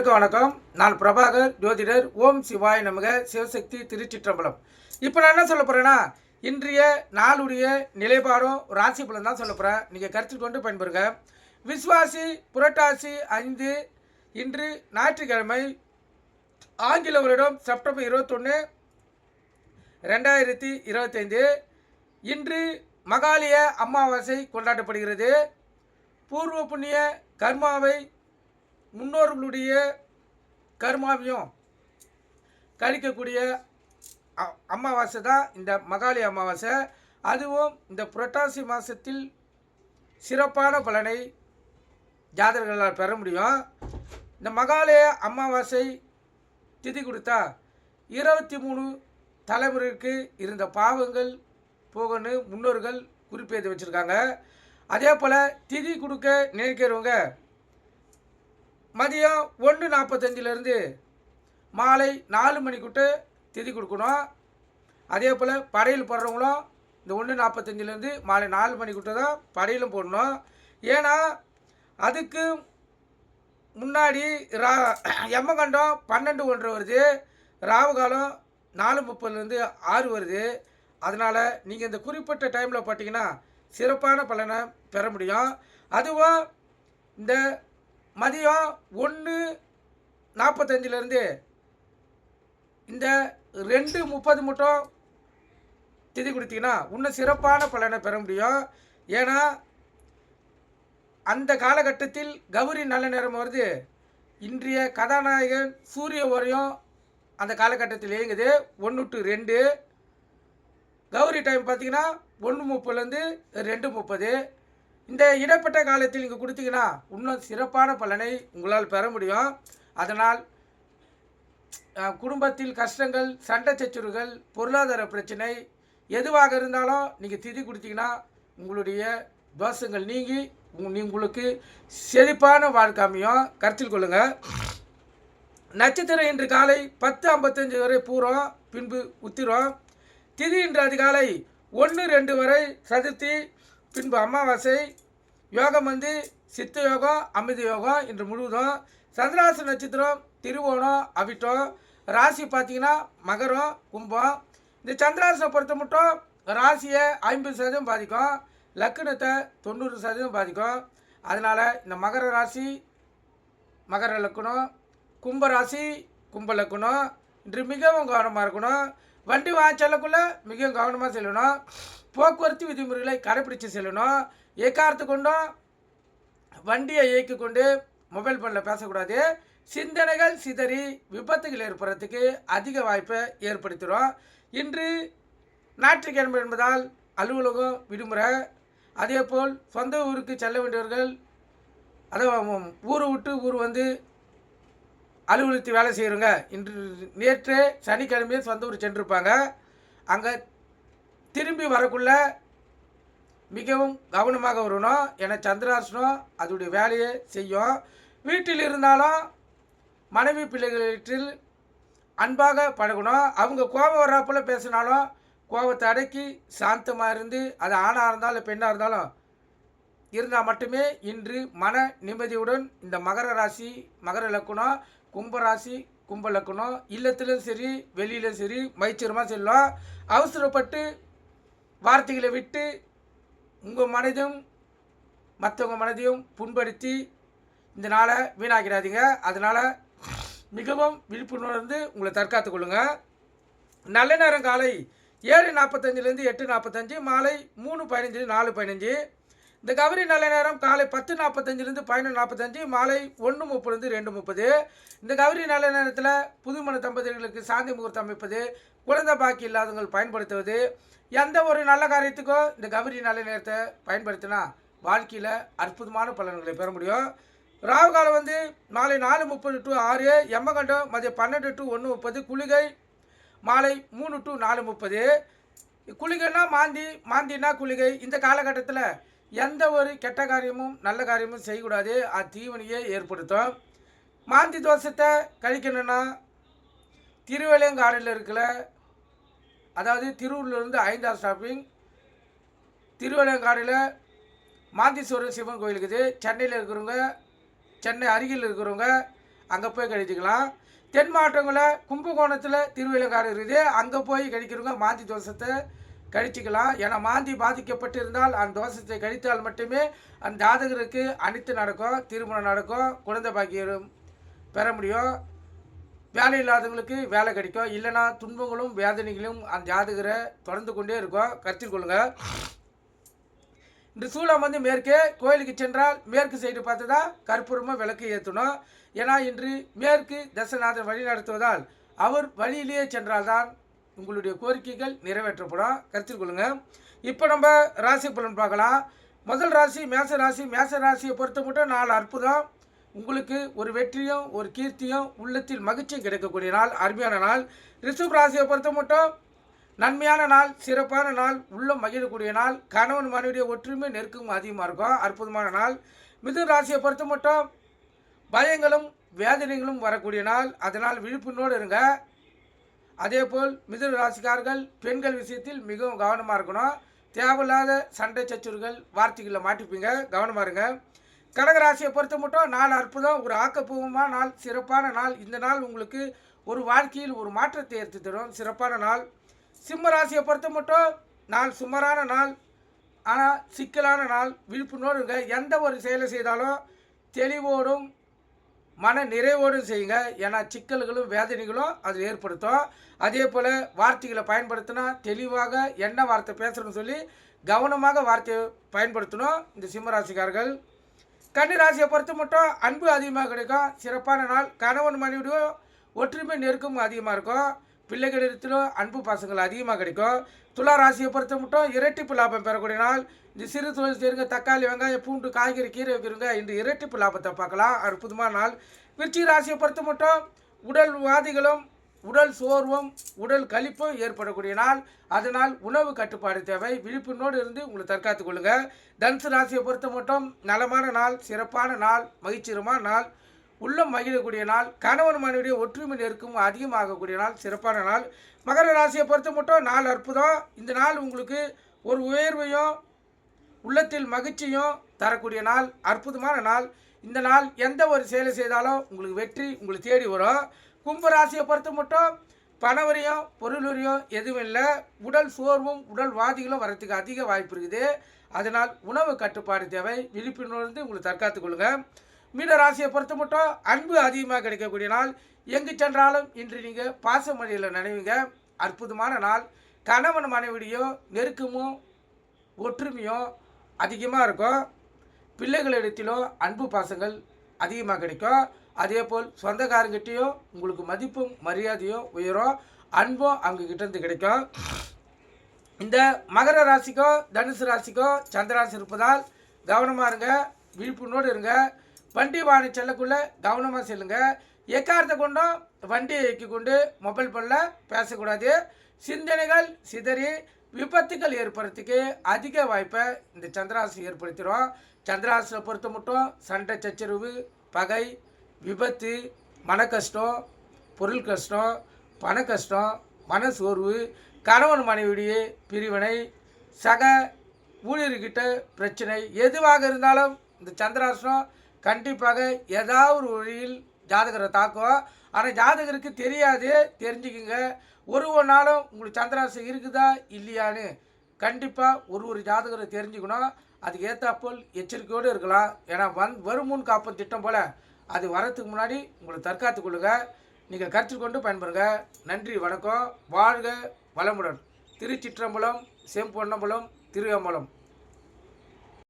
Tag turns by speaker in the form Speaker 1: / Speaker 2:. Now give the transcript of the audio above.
Speaker 1: அனைவருக்கும் வணக்கம். நான் பிரபாகர் ஜோதிடர் ஓம் சிவாய் நமக சிவசக்தி திருச்சிற்றம்பலம். இப்போ நான் என்ன சொல்ல போகிறேன்னா இன்றைய நாளுடைய நிலைப்பாடும் ராசி பலன் தான் சொல்ல போகிறேன் நீங்கள் கருத்தில் கொண்டு பயன்பெறுங்க. விஸ்வாசி புரட்டாசி ஐந்து இன்று ஞாயிற்றுக்கிழமை ஆங்கில வருடம் செப்டம்பர் இருபத்தொன்று ரெண்டாயிரத்தி இருபத்தைந்து. இன்று மகாலய அமாவாசை கொண்டாடப்படுகிறது. பூர்வ புண்ணிய கர்மாவை முன்னோர்களுடைய கர்மாவையும் கழிக்கக்கூடிய அமாவாசை தான் இந்த மகாலய அமாவாசை. அதுவும் இந்த புரட்டாசி மாதத்தில் சிறப்பான பலனை ஜாதகர்களால் பெற முடியும். இந்த மகாலய அமாவாசை திதி கொடுத்தா இருபத்தி மூணு தலைமுறைக்கு இருந்த பாவங்கள் போகன்னு முன்னோர்கள் குறிப்பேற்றி வச்சுருக்காங்க. அதே போல் திதி கொடுக்க நினைக்கிறவங்க மதியம் ஒன்று நாற்பத்தஞ்சிலேருந்து மாலை நாலு மணிக்குட்டு திதி கொடுக்கணும். அதே போல் படையல் போடுறவங்களும் இந்த ஒன்று நாற்பத்தஞ்சிலேருந்து மாலை நாலு மணிக்குட்டு தான் படையலும் போடணும். ஏன்னா அதுக்கு முன்னாடி ரா எம்மகண்டம் பன்னெண்டு ஒன்று வருது ராவு காலம் நாலு முப்பதுலேருந்து ஆறு வருது. அதனால் நீங்கள் இந்த குறிப்பிட்ட டைமில் பார்த்தீங்கன்னா சிறப்பான பலனை பெற முடியும். அதுவும் இந்த மதியம் ஒன்று நாற்பத்தஞ்சிலேருந்து இந்த ரெண்டு முப்பது மட்டும் திதி கொடுத்தீங்கன்னா இன்னும் சிறப்பான பலனை பெற முடியும். ஏன்னா அந்த காலகட்டத்தில் கௌரி நல்ல நேரம் வருது. இன்றைய கதாநாயகன் சூரிய வரையும் அந்த காலகட்டத்தில் இயங்குது. ஒன்று டு ரெண்டு. கௌரி டைம் பார்த்தீங்கன்னா ஒன்று முப்பதுலேருந்து ரெண்டு முப்பது. இந்த இடைப்பட்ட காலத்தில் நீங்கள் கொடுத்தீங்கன்னா இன்னும் சிறப்பான பலனை உங்களால் பெற முடியும். அதனால் குடும்பத்தில் கஷ்டங்கள் சண்டை சச்சுறுகள் பொருளாதார பிரச்சனை எதுவாக இருந்தாலும் நீங்கள் திதி கொடுத்தீங்கன்னா உங்களுடைய தோஷங்கள் நீங்கி உங்களுக்கு செழிப்பான வாழ்க்கை அமையும். கருத்தில் கொள்ளுங்கள் நட்சத்திரம் இன்று காலை பத்து ஐம்பத்தஞ்சு வரை பூரம் பின்பு உத்திரம். திதி இன்று அதிகாலை ஒன்று ரெண்டு வரை சதுர்த்தி பின்பு அமாவாசை யோகம் வந்து சித்த யோகம் அமிர்த யோகம் இன்று முழுவதும் சந்திராச நட்சத்திரம் திருவோணம் அவிட்டம் ராசி பார்த்தீங்கன்னா மகரம் கும்பம். இந்த சந்திராசனை பொறுத்த மட்டும் ராசியை ஐம்பது சதவீதம் பாதிக்கும் லக்னத்தை தொண்ணூறு சதவீதம் பாதிக்கும். அதனால் இந்த மகர ராசி மகர லக்கணம் கும்ப ராசி கும்ப லக்கணம் இன்று மிகவும் கவனமாக இருக்கணும். வண்டி வாங்க மிகவும் கவனமாக செல்லணும். போக்குவரத்து விதிமுறைகளை கடைபிடித்து செல்லணும். எக்காரத்து கொண்டும் வண்டியை இயக்கி கொண்டு மொபைல் ஃபோனில் பேசக்கூடாது. சிந்தனைகள் சிதறி விபத்துகள் ஏற்படுறதுக்கு அதிக வாய்ப்பை ஏற்படுத்திடும். இன்று ஞாயிற்றுக்கிழமை என்பதால் அலுவலகம் விடுமுறை. அதேபோல் சொந்த ஊருக்கு செல்ல வேண்டியவர்கள் அதாவது ஊரை விட்டு ஊர் வந்து அலுவலகத்தில் வேலை செய்கிறவங்க இன்று நேற்று சனிக்கிழமையே சொந்த ஊர் சென்றிருப்பாங்க. அங்கே திரும்பி வரக்குள்ள மிகவும் கவனமாக வரணும். ஏன்னா சந்திராசனம் அதோடைய வேலையை செய்யும். வீட்டில் இருந்தாலும் மனைவி பிள்ளைகளில் அன்பாக பழகணும். அவங்க கோபம் வர்றாப்புல பேசினாலும் கோபத்தை அடக்கி சாந்தமாக இருந்து அது ஆணாக இருந்தாலும் பெண்ணாக இருந்தாலும் இருந்தால் மட்டுமே இன்று மன நிம்மதியுடன் இந்த மகர ராசி மகர லக்குணம் கும்பராசி கும்ப லக்குணம் இல்லத்திலும் சரி வெளியிலும் சரி மைச்சரமாக செல்லும். அவசரப்பட்டு வார்த்தைகளை விட்டு உங்கள் மனதையும் மற்றவங்க மனதையும் புண்படுத்தி இந்த நாளை வீணாக்கிடாதீங்க. அதனால் மிகவும் விழிப்புணர்ந்து உங்களை தற்காத்துக் கொள்ளுங்கள் நல்ல நேரம் காலை ஏழு நாற்பத்தஞ்சிலேருந்து எட்டு நாற்பத்தஞ்சு மாலை மூணு பதினஞ்சு நாலு பதினஞ்சு. இந்த கௌரி நல்ல நேரம் காலை பத்து நாற்பத்தஞ்சிலேருந்து பதினொன்று நாற்பத்தஞ்சு மாலை ஒன்று முப்பதுலேருந்து ரெண்டு முப்பது. இந்த கௌரி நல்ல நேரத்தில் புதுமண தம்பதிகளுக்கு சாந்தி முகூர்த்தம் அமைப்பது குழந்தை பாக்கி இல்லாதவங்கள் பயன்படுத்துவது. எந்த ஒரு நல்ல காரியத்துக்கோ இந்த கௌரி நல்ல நேரத்தை பயன்படுத்தினா வாழ்க்கையில் அற்புதமான பலன்களை பெற முடியும். ராகு காலம் வந்து மாலை நாலு முப்பது டு ஆறு எம்மகண்டம் மதியம் பன்னெண்டு டு ஒன்று முப்பது குளிகை மாலை மூணு டு நாலு முப்பது. குளிகைன்னா மாந்தி மாந்தினா குளிகை. இந்த காலகட்டத்தில் எந்த ஒரு கெட்ட காரியமும் நல்ல காரியமும் செய்யக்கூடாது. அது தீவனியை ஏற்படுத்தும். மாந்தி தோஷத்தை கழிக்கணும்னா திருவேலையங்காடில் இருக்கல அதாவது திருவள்ளூர்லேருந்து ஐந்தாறு ஸ்டாப்பிங் திருவேலையங்காடில் மாந்தீஸ்வரர் சிவன் கோயில் இருக்குது சென்னையில் இருக்கிறவங்க சென்னை அருகில் இருக்கிறவங்க அங்கே போய் கழிச்சிக்கலாம். தென் மாவட்டங்களில் கும்பகோணத்தில் திருவேலங்காடு இருக்குது. அங்கே போய் கழிக்கிறவங்க மாந்தி தோஷத்தை கழிச்சிக்கலாம். ஏன்னா மாந்தி பாதிக்கப்பட்டிருந்தால் அந்த தோஷத்தை கழித்தால் மட்டுமே அந்த ஜாதகருக்கு அனைத்து நடக்கும் திருமணம் நடக்கும் குழந்தை பாக்கியம் பெற முடியும். வேலை இல்லாதவங்களுக்கு வேலை கிடைக்கும். இல்லைன்னா துன்பங்களும் வேதனைகளும் அந்த ஜாதகரை தொடர்ந்து கொண்டே இருக்கும். கருத்தில் கொள்ளுங்கள் இந்த சூளம் வந்து மேற்கே கோயிலுக்கு சென்றால் மேற்கு சைடு பார்த்து தான் கற்பூரமாக விளக்கு ஏற்றணும். ஏன்னா இன்று மேற்கு தசநாதன் வழி நடத்துவதால் அவர் வழியிலேயே சென்றால்தான் உங்களுடைய கோரிக்கைகள் நிறைவேற்றப்படும். கருத்தில் கொள்ளுங்க. இப்போ நம்ம ராசி பலன் பார்க்கலாம். முதல் ராசி மேச ராசி. மேச ராசியை பொறுத்த மட்டும் நாலு அற்புதம். உங்களுக்கு ஒரு வெற்றியும் ஒரு கீர்த்தியும் உள்ளத்தில் மகிழ்ச்சியும் கிடைக்கக்கூடிய நாள் அருமையான நாள். ரிஷப் ராசியை பொறுத்த மட்டும் நன்மையான நாள் சிறப்பான நாள் உள்ளம் மகிழக்கூடிய நாள். கணவன் மனைவியுடைய ஒற்றுமை நெருக்கமும் அதிகமாக இருக்கும். அற்புதமான நாள். மிதுன் ராசியை பொறுத்த மட்டும் பயங்களும் வேதனைகளும் வரக்கூடிய நாள். அதனால் விழிப்புணோடு இருங்க. அதேபோல் மிதுன ராசிக்காரர்கள் பெண்கள் விஷயத்தில் மிகவும் கவனமாக இருக்கணும். தேவையில்லாத சண்டை சச்சுறுகள் வார்த்தைகளில் மாட்டிப்பீங்க. கவனமாக இருங்க. கடகராசியை பொறுத்த மட்டும் நாள் அற்புதம் ஒரு ஆக்கப்பூர்வமான நாள் சிறப்பான நாள். இந்த நாள் உங்களுக்கு ஒரு வாழ்க்கையில் ஒரு மாற்றத்தை ஏற்று தரும். சிறப்பான நாள். சிம்ம ராசியை பொறுத்த மட்டும் நாள் சுமரான நாள் ஆனால் சிக்கலான நாள். விழிப்புணர்வு எந்த ஒரு செயலை செய்தாலும் தெளிவோடும் மன நிறைவோடும் செய்யுங்க. ஏன்னா சிக்கல்களும் வேதனைகளும் அது ஏற்படுத்தும். அதே போல் வார்த்தைகளை பயன்படுத்தினா தெளிவாக என்ன வார்த்தை பேசுகிறோன்னு சொல்லி கவனமாக வார்த்தையை பயன்படுத்தணும் இந்த சிம்மராசிக்காரர்கள். கன்னி ராசியை பொறுத்த மட்டும் அன்பு அதிகமாக கிடைக்கும். சிறப்பான நாள். கணவன் மனைவியோட ஒற்றுமை நெருக்கமும் அதிகமாக இருக்கும். பிள்ளைகளிடத்திலும் அன்பு பாசங்கள் அதிகமாக கிடைக்கும். துலா ராசியை பொறுத்த மட்டும் இரட்டிப்பு லாபம் பெறக்கூடிய நாள் இந்த சிறு தொழில் செய்யுங்க தக்காளி வெங்காயம் பூண்டு காய்கறி கீரை வைக்கிறவங்க இன்று இரட்டிப்பு லாபத்தை பார்க்கலாம். அற்புதமான நாள். விருச்சி ராசியை பொறுத்த மட்டும் உடல் வாதிகளும் உடல் சோர்வும் உடல் கழிப்பும் ஏற்படக்கூடிய நாள். அதனால் உணவு கட்டுப்பாடு தேவை. விழிப்புணோடு இருந்து உங்களை தற்காத்துக் கொள்ளுங்கள் தனுசு ராசியை பொறுத்த மட்டும் நலமான நாள் சிறப்பான நாள் மகிழ்ச்சிகரமான நாள். உள்ளம் மகிழக்கூடிய நாள் கணவன் மனைவியுடைய ஒற்றுமை நெருக்கமும் அதிகமாகக்கூடிய நாள் சிறப்பான நாள். மகர ராசியை பொறுத்த மட்டும் நாள் அற்புதம். இந்த நாள் உங்களுக்கு ஒரு உயர்வையும் உள்ளத்தில் மகிழ்ச்சியும் தரக்கூடிய நாள் அற்புதமான நாள். இந்த நாள் எந்த ஒரு செயலை செய்தாலும் உங்களுக்கு வெற்றி உங்களுக்கு தேடி வரும். கும்ப ராசியை பொறுத்த மட்டும் பணவரியும் பொருளுரியும் எதுவும் இல்லை. உடல் சோர்வும் உடல் வாதிகளும் வரத்துக்கு அதிக வாய்ப்பு இருக்குது. அதனால் உணவு கட்டுப்பாடு தேவை. விழிப்புணர்ந்து உங்களை தற்காத்துக் கொள்ளுங்க. மீன ராசியை பொறுத்த மட்டும் அன்பு அதிகமாக கிடைக்கக்கூடிய நாள். எங்கு சென்றாலும் இன்று நீங்கள் பாசமொழியில் நினைவுங்க. அற்புதமான நாள். கணவன் மனைவிடையோ நெருக்கமும் ஒற்றுமையும் அதிகமாக இருக்கும் பிள்ளைகளிடத்திலும் அன்பு பாசங்கள் அதிகமாக கிடைக்கும் அதே போல் சொந்தக்காரங்கிட்டையும் உங்களுக்கு மதிப்பும் மரியாதையும் உயரும் அன்பும் அவங்க கிட்டேருந்து கிடைக்கும் இந்த மகர ராசிக்கோ தனுசு ராசிக்கோ சந்திராசி இருப்பதால் கவனமாக இருங்க. விழிப்புணோடு இருங்க. வண்டி வாணி செல்லக்குள்ள கவனமாக செல்லுங்க. எக்காரத்தை கொண்டும் வண்டியை இயக்கி கொண்டு மொபைல் ஃபோனில் பேசக்கூடாது. சிந்தனைகள் சிதறி விபத்துகள் ஏற்படுறதுக்கு அதிக வாய்ப்பை இந்த சந்திராசி ஏற்படுத்திடும் சந்திராசில் பொறுத்த மட்டும் சண்டை சச்சரவு பகை விபத்து மன கஷ்டம் பொருள் கஷ்டம் பண கஷ்டம் மன சோர்வு கணவன் மனைவியுடைய பிரிவினை சக ஊழியர்கிட்ட பிரச்சனை எதுவாக இருந்தாலும் இந்த சந்திராசனம் கண்டிப்பாக ஏதாவது ஒரு வழியில் ஜாதகரை தாக்கும் ஆனால் ஜாதகருக்கு தெரியாது தெரிஞ்சுக்கிங்க. ஒரு ஒரு நாளும் உங்களுக்கு சந்திராசம் இருக்குதா இல்லையான்னு கண்டிப்பாக ஒரு ஒரு ஜாதகரை தெரிஞ்சுக்கணும். அதுக்கு ஏற்றாப்போல் எச்சரிக்கையோடு இருக்கலாம். ஏன்னா வந் வருமுன் காப்போம் திட்டம் போல் அது வரத்துக்கு முன்னாடி உங்களை தற்காத்து கொள்ளுங்கள் நீங்கள் கருத்தில் கொண்டு பயன்பெறுங்க. நன்றி வணக்கம். வாழ்க வளமுடன். திருச்சிற்றம்பலம் செம்பொன்னம்பலம் திருவம்பலம்